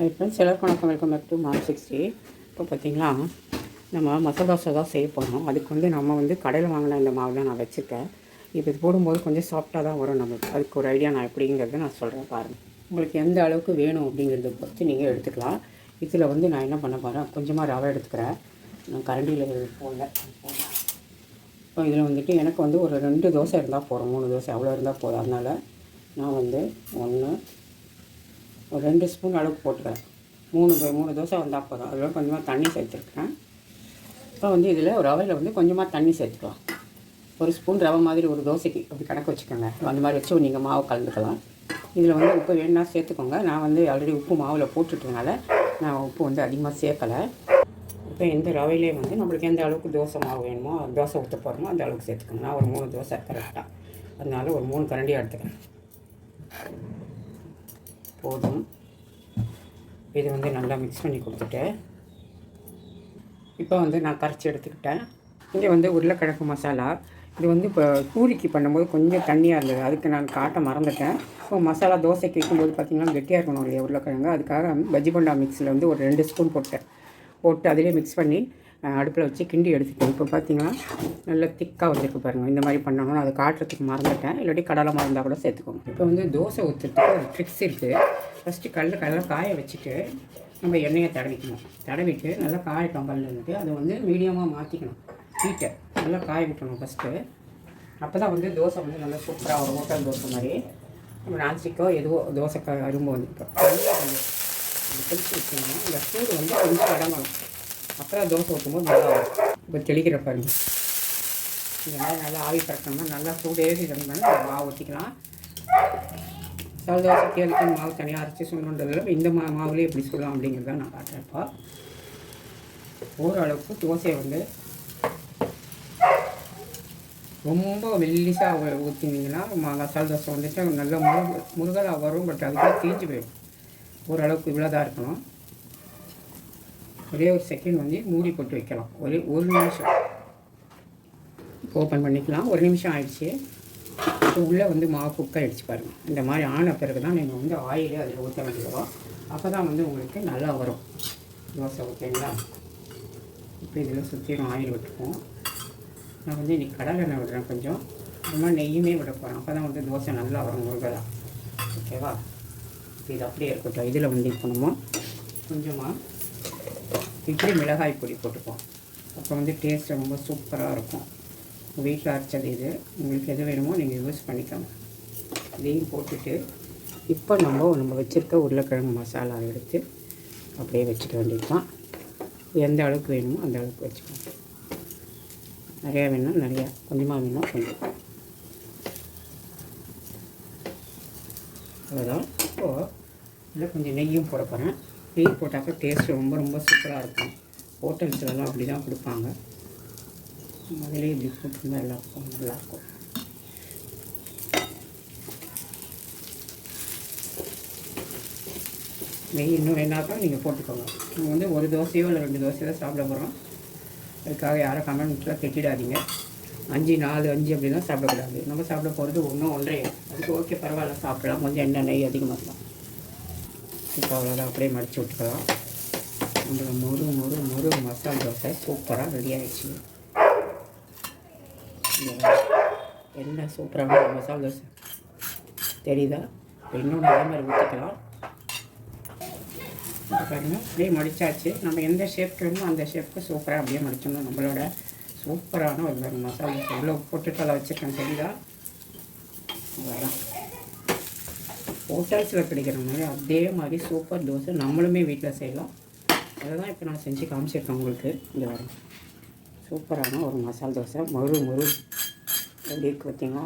Friends எல்லோருக்கும் வணக்கம். Welcome back to mark sixty இப்போ பார்த்தீங்களா நம்ம மசாலா தோசை தான் செய்ய போகிறோம் அதுக்கு வந்து நம்ம வந்து கடையில் வாங்கின இந்த மாவு தான் நான் வச்சுருக்கேன். இப்போ இது போடும்போது கொஞ்சம் சாஃப்டாக தான் வரும் நம்மளுக்கு அதுக்கு ஒரு ஐடியா நான் எப்படிங்கிறத நான் சொல்கிறேன் பாருங்கள் உங்களுக்கு எந்த அளவுக்கு வேணும் அப்படிங்கிறத பொறுத்து நீங்கள் எடுத்துக்கலாம். இதில் வந்து நான் என்ன பண்ண போகிறேன் கொஞ்சமாக ரவை எடுத்துக்கிறேன். நான் கரண்டியில் போடல. இப்போ இதில் வந்துட்டு எனக்கு வந்து ஒரு ரெண்டு தோசை இருந்தால் போதும். மூணு தோசை அவ்வளோ இருந்தால் போதும். அதனால் நான் வந்து ஒன்று ஒரு ரெண்டு ஸ்பூன் அளவுக்கு போட்டுக்கிறேன். மூணு மூணு தோசை வந்தால் போதும். அதில் கொஞ்சமாக தண்ணி சேர்த்துருக்கேன். இப்போ வந்து இதில் ஒரு ரவையில் வந்து கொஞ்சமாக தண்ணி சேர்த்துக்கலாம். ஒரு ஸ்பூன் ரவை மாதிரி ஒரு தோசைக்கு அப்படி கணக்கு வச்சுக்கோங்க. அந்த மாதிரி வச்சு நீங்கள் மாவு கலந்துக்கலாம். இதில் வந்து உப்பு வேணும்னா சேர்த்துக்கோங்க. நான் வந்து ஆல்ரெடி உப்பு மாவில் போட்டுட்டதுனால நான் உப்பு வந்து அதிகமாக சேர்க்கலை. இப்போ எந்த ரவையிலே வந்து நம்மளுக்கு எந்த அளவுக்கு தோசை மாவு வேணுமோ தோசை ஊற்ற போகிறோமோ அந்த அளவுக்கு சேர்த்துக்கோங்க. நான் ஒரு மூணு தோசை கரெக்டாக அதனால ஒரு மூணு கரண்டி எடுத்துக்கிறேன். போதும். இது வந்து நல்லா மிக்ஸ் பண்ணி கொடுத்துட்டு இப்போ வந்து நான் கரைச்சி எடுத்துக்கிட்டேன். இங்கே வந்து உருளைக்கிழங்கு மசாலா. இது வந்து இப்போ பூரிக்கு பண்ணும்போது கொஞ்சம் தண்ணியாக இருந்தது. அதுக்கு நான் காட்ட மறந்துட்டேன். இப்போ மசாலா தோசை கேட்கும்போது பார்த்திங்கன்னா கெட்டியாக இருக்கணும் இல்லையா உருளைக்கிழங்கு. அதுக்காக பஜ்ஜி பண்டா மிக்ஸில் வந்து ஒரு ரெண்டு ஸ்பூன் போட்டேன். போட்டு அதிலே மிக்ஸ் பண்ணி அடுப்பில் வச்சு கிண்டி எடுத்துட்டேன். இப்போ பார்த்தீங்கன்னா நல்லா திக்காக வந்திருக்கு பாருங்கள் இந்த மாதிரி பண்ணணும்னு அதை காட்டுறதுக்கு மறந்துட்டேன். இல்லாட்டி கடலை மறந்தால் கூட சேர்த்துக்கோங்க. இப்போ வந்து தோசை ஊற்றுறதுக்கு ஒரு ட்ரிக்ஸ் இருக்குது ஃபஸ்ட்டு கல் கடலை காய வச்சுட்டு நம்ம எண்ணெயை தடவிக்கணும். தடவிட்டு நல்லா காய கல் இருந்துட்டு அதை வந்து மீடியமாக மாற்றிக்கணும் ஹீட்டை நல்லா காய விட்டணும் ஃபஸ்ட்டு அப்போ தான் வந்து தோசை வந்து நல்லா சூப்பராக ஒரு ஹோட்டல் தோசை மாதிரி. நம்ம நான்ஸ்டிக்கோ எதுவோ தோசை க அரும்பு வந்து இப்போ நல்லா கொஞ்சம் பிடிச்சி வச்சுக்கணும். இந்த சூடு வந்து கொஞ்சம் அடங்கணும். அப்புறம் தோசை ஊற்றும்போது நல்லா இப்போ தெளிக்கிற பாருங்க. இந்த மாதிரி நல்லா ஆவி பறக்கணும்னா நல்லா சூடு இருந்தாலும் மாவு ஊற்றிக்கலாம் சால் தோசை கேளுக்கு மாவு தனியாக அரைச்சி சொல்லணுன்றதில்ல இந்த மா மாவுலேயே எப்படி சொல்லலாம் அப்படிங்கிறத நான் காட்டுறேன்ப்பா ஓரளவுக்கு தோசையை வந்து ரொம்ப மெல்லிசாக ஊற்றினீங்கன்னா மசால் தோசை வந்துட்டு நல்ல முருக முருகலாக வரும் பட் அதுக்குள்ளே தீஞ்சு போயிடும். ஓரளவுக்கு இவ்வளோதான் இருக்கணும். ஒரே ஒரு செகண்ட் வந்து மூடி போட்டு வைக்கலாம். ஒரே ஒரு நிமிஷம். ஓப்பன் பண்ணிக்கலாம். ஒரு நிமிஷம் ஆயிடுச்சு. இப்போ உள்ளே வந்து மாவு குக் ஆகிடுச்சு பாருங்கள் இந்த மாதிரி ஆன பிறகு தான் நீங்கள் வந்து ஆயிலே அதில் ஊற்ற வேண்டியது அப்போ தான் வந்து உங்களுக்கு நல்லா வரும். தோசை ஓகேங்களா இப்போ இதில் சுற்றிலும் ஆயில் விட்டுப்போம். நான் வந்து இன்றைக்கி கடலை எண்ணெய் விடுறேன் கொஞ்சம். அப்புறமா நெய்யுமே விட போகிறேன் அப்போ தான் வந்து தோசை நல்லா வரும் முருகலா ஓகேவா இது அப்படியே இருக்கட்டும். இதில் வந்து இப்போ நம்ம கொஞ்சமாக இட்லி மிளகாய் பொடி போட்டுப்போம். அப்போ வந்து டேஸ்ட் ரொம்ப சூப்பராக இருக்கும். வீட்டில் அரைச்சது இது. உங்களுக்கு எது வேணுமோ நீங்கள் யூஸ் பண்ணிக்கோங்க. இதையும் போட்டுட்டு இப்போ நம்ம நம்ம வச்சுருக்க உருளைக்கிழங்கு மசாலா எடுத்து அப்படியே வச்சுக்க வேண்டியது தான் எந்த அளவுக்கு வேணுமோ அந்த அளவுக்கு வச்சுக்கோங்க. நிறையா வேணும் நிறையா கொஞ்சமாக வேணும் கொஞ்சம். அவ்வளோதான் இப்போது இதில் கொஞ்சம் நெய்யும் போட போகிறேன் நெய் போட்டாக்கா டேஸ்ட் ரொம்ப ரொம்ப சூப்பராக இருக்கும். ஹோட்டல்ஸ்லலாம் அப்படி தான் கொடுப்பாங்க. அதிலே இப்படி போட்டிருந்தா எல்லாருக்கும் நல்லாயிருக்கும் நெய் இன்னும் வேணாக்கா நீங்கள் போட்டுக்கோங்க. நம்ம வந்து ஒரு தோசையோ இல்லை ரெண்டு தோசையோ தான் சாப்பிட போகிறோம். அதுக்காக யாரும் கமெண்ட்லாம் திட்டிடாதீங்க அஞ்சு நாலு அஞ்சு அப்படிலாம் சாப்பிடக்கூடாது. நம்ம சாப்பிட போகிறது ஒன்றும் ஒன்றே. அதுக்கு ஓகே பரவாயில்ல சாப்பிடலாம். கொஞ்சம் எண்ணெய் நெய் அதிகமாக இருக்கலாம் இப்போ அவ்வளோதான் அப்படியே மடித்து விட்டுக்கலாம். நம்மளோட முரு முரு முரு மசால் தோசை சூப்பராக ரெடி ஆகிடுச்சு என்ன சூப்பரான ஒரு மசால் தோசை. தெரியுதா? இப்போ இன்னொன்று அதே மாதிரி ஊற்றிக்கலாம் பாருங்க அப்படியே மடிச்சாச்சு. நம்ம எந்த ஷேப்க்கு வேணுமோ அந்த ஷேப்க்கு சூப்பராக அப்படியே மடிச்சோம்னா நம்மளோட சூப்பரான ஒரு பாருங்க மசாலா தோசை. இவ்வளோ போட்டுட்டு அதை வச்சுருக்கேன் தெரியுதா? அவ்வளோதான் ஹோட்டல்ஸில் கிடைக்கிற மாதிரி அதே மாதிரி சூப்பர் தோசை நம்மளுமே வீட்டில் செய்யலாம். அதை தான் இப்போ நான் செஞ்சு காமிச்சிருக்கேன் உங்களுக்கு. இந்த வரும் சூப்பரான ஒரு மசால் தோசை. மறு மறு. எப்படி இருக்கு பார்த்தீங்களா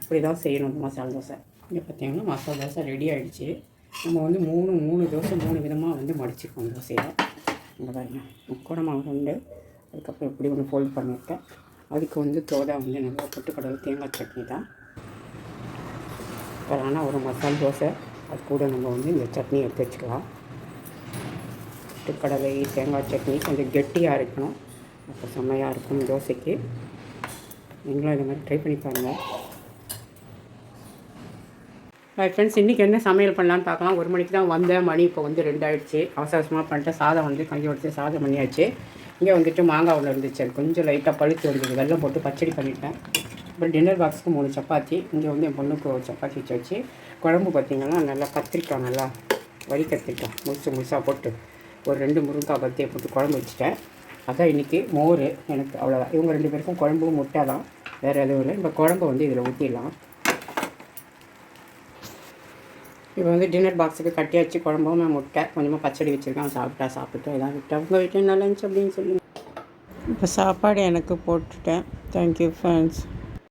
இப்படி தான் செய்யணும் இந்த மசால் தோசை. இங்கே பார்த்தீங்கன்னா மசால் தோசை ரெடி ஆகிடுச்சு நம்ம வந்து மூணு மூணு தோசை மூணு விதமாக வந்து மடிச்சிருக்கோம் தோசையில். இந்த பாருங்க. முக்கோண மாவு உண்டு அதுக்கப்புறம் இப்படி ஒன்று ஃபோல்ட் பண்ணியிருக்கேன். அதுக்கு வந்து தோடா வந்து நல்லா பொட்டுக்கடலை தேங்காய் சட்னி தான். சூப்பரான ஒரு மசால் தோசை அது கூட நம்ம வந்து இந்த சட்னி எடுத்து வச்சுக்கலாம். கடலை தேங்காய் சட்னி கொஞ்சம் கெட்டியாக இருக்கணும். அப்போ செம்மையாக இருக்கும் தோசைக்கு. நீங்களும் இந்த மாதிரி ட்ரை பண்ணி பாருங்கள் ஃப்ரெண்ட்ஸ் இன்றைக்கி என்ன சமையல் பண்ணலான்னு பார்க்கலாம். ஒரு மணிக்கு தான் வந்தேன். மணி இப்போ வந்து ரெண்டாயிடுச்சு. அவசர அவசரமாக பண்ணிட்டு சாதம் வந்து கஞ்சி வச்சு சாதம் பண்ணியாச்சு. இங்கே வந்துட்டு மாங்காய் ஒன்று இருந்துச்சு. அது கொஞ்சம் லைட்டாக பழுத்து இருந்தது வெள்ளம் போட்டு பச்சடி பண்ணிட்டேன். அப்புறம் டின்னர் பாக்ஸுக்கு மூணு சப்பாத்தி. இங்கே வந்து என் பொண்ணுக்கு ஒரு சப்பாத்தி வச்சு வச்சு குழம்பு பார்த்திங்கன்னா நல்லா கத்திரிக்காய் நல்லா வரி கத்திரிக்காய் முழுசு முழுசாக போட்டு ஒரு ரெண்டு முருங்காய் பத்தியை போட்டு குழம்பு வச்சுட்டேன். அதான் இன்றைக்கி மோர் எனக்கு அவ்வளோதான் இவங்க ரெண்டு பேருக்கும் குழம்பு முட்டை தான். வேறு எதுவும் இல்லை. இப்போ குழம்பு வந்து இதில் ஊற்றிடலாம் இப்போ வந்து டின்னர் பாக்ஸுக்கு கட்டியாச்சு குழம்பும் நான் முட்டை கொஞ்சமாக பச்சடி வச்சுருக்கேன் சாப்பிட்டா சாப்பிட்டு எதாவது விட்டா. உங்கள் வீட்டில் நல்லா இருந்துச்சு அப்படின்னு சொல்லி இப்போ சாப்பாடு எனக்கு போட்டுட்டேன். Thank you friends